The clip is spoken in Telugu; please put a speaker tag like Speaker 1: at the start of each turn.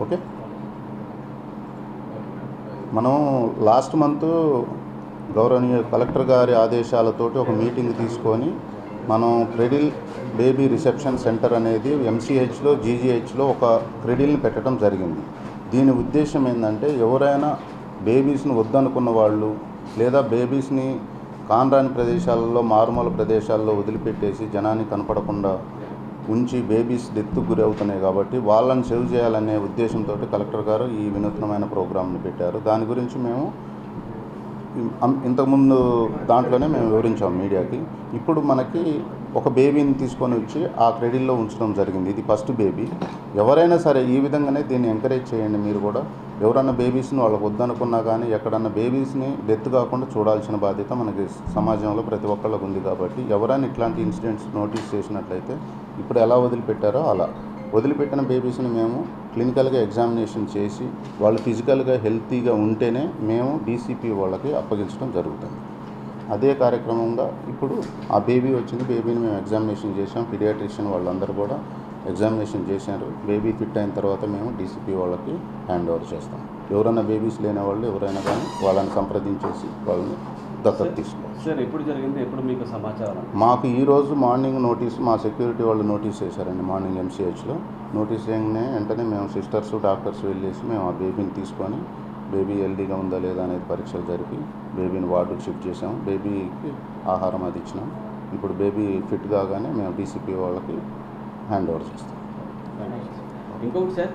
Speaker 1: ఓకే. మనం లాస్ట్ మంత్ గౌరవనీయ కలెక్టర్ గారి ఆదేశాలతోటి ఒక మీటింగ్ తీసుకొని మనం క్రెడిల్ బేబీ రిసెప్షన్ సెంటర్ అనేది ఎంసీహెచ్లో జీజీహెచ్లో ఒక క్రెడిల్ని పెట్టడం జరిగింది. దీని ఉద్దేశం ఏంటంటే ఎవరైనా బేబీస్ని వద్దనుకున్న వాళ్ళు లేదా బేబీస్ని కాన్రాని ప్రదేశాలలో మారుమూల ప్రదేశాల్లో వదిలిపెట్టేసి జనాన్ని కనపడకుండా ఉంచి బేబీస్ డెత్కు గురి అవుతున్నాయి కాబట్టి వాళ్ళని సేవ్ చేయాలనే ఉద్దేశంతో కలెక్టర్ గారు ఈ వినూత్నమైన ప్రోగ్రామ్ని పెట్టారు. దాని గురించి మేము ఇంతకుముందు దాంట్లోనే మేము వివరించాం మీడియాకి. ఇప్పుడు మనకి ఒక బేబీని తీసుకొని వచ్చి ఆ క్రెడిట్లో ఉంచడం జరిగింది. ఇది ఫస్ట్ బేబీ. ఎవరైనా సరే ఈ విధంగానే దీన్ని ఎంకరేజ్ చేయండి మీరు కూడా. ఎవరన్నా బేబీస్ని వాళ్ళకు వద్దనుకున్నా కానీ ఎక్కడన్నా బేబీస్ని డెత్ కాకుండా చూడాల్సిన బాధ్యత మనకి సమాజంలో ప్రతి ఒక్కళ్ళకు ఉంది కాబట్టి ఎవరైనా ఇట్లాంటి ఇన్సిడెంట్స్ నోటీస్ చేసినట్లయితే ఇప్పుడు ఎలా వదిలిపెట్టారో అలా. వదిలిపెట్టిన బేబీస్ని మేము క్లినికల్గా ఎగ్జామినేషన్ చేసి వాళ్ళు ఫిజికల్గా హెల్తీగా ఉంటేనే మేము డీసీపీ వాళ్ళకి అప్పగించడం జరుగుతుంది. అదే కార్యక్రమంగా ఇప్పుడు ఆ బేబీ వచ్చింది బేబీని మేము ఎగ్జామినేషన్ చేసాం పీడియాట్రిషియన్ వాళ్ళందరూ కూడా ఎగ్జామినేషన్ చేశారు. బేబీ ఫిట్ అయిన తర్వాత మేము డీసీపీ వాళ్ళకి హ్యాండ్ ఓవర్ చేస్తాం. ఎవరైనా బేబీస్ లేని వాళ్ళు ఎవరైనా కానీ వాళ్ళని సంప్రదించేసి వాళ్ళని దత్తత తీసుకోవాలి.
Speaker 2: సార్ ఎప్పుడు జరిగింది? ఎప్పుడు మీకు సమాచారం?
Speaker 1: మాకు ఈ రోజు మార్నింగ్ నోటీస్ మా సెక్యూరిటీ వాళ్ళు నోటీస్ చేశారండి మార్నింగ్ ఎంసీహెచ్లో నోటీస్ చేయగానే వెంటనే మేము సిస్టర్స్ డాక్టర్స్ వెళ్ళేసి మేము ఆ బేబీని తీసుకొని బేబీ హెల్దీగా ఉందా లేదా అనేది పరీక్షలు జరిపి బేబీని వార్డుకు షిఫ్ట్ చేసాము బేబీకి ఆహారం అది ఇచ్చినాం. ఇప్పుడు బేబీ ఫిట్ కాగానే మేము డీసీపీ వాళ్ళకి హ్యాండ్ ఓవర్ చేస్తాం.
Speaker 2: ఇంకొకటి సార్.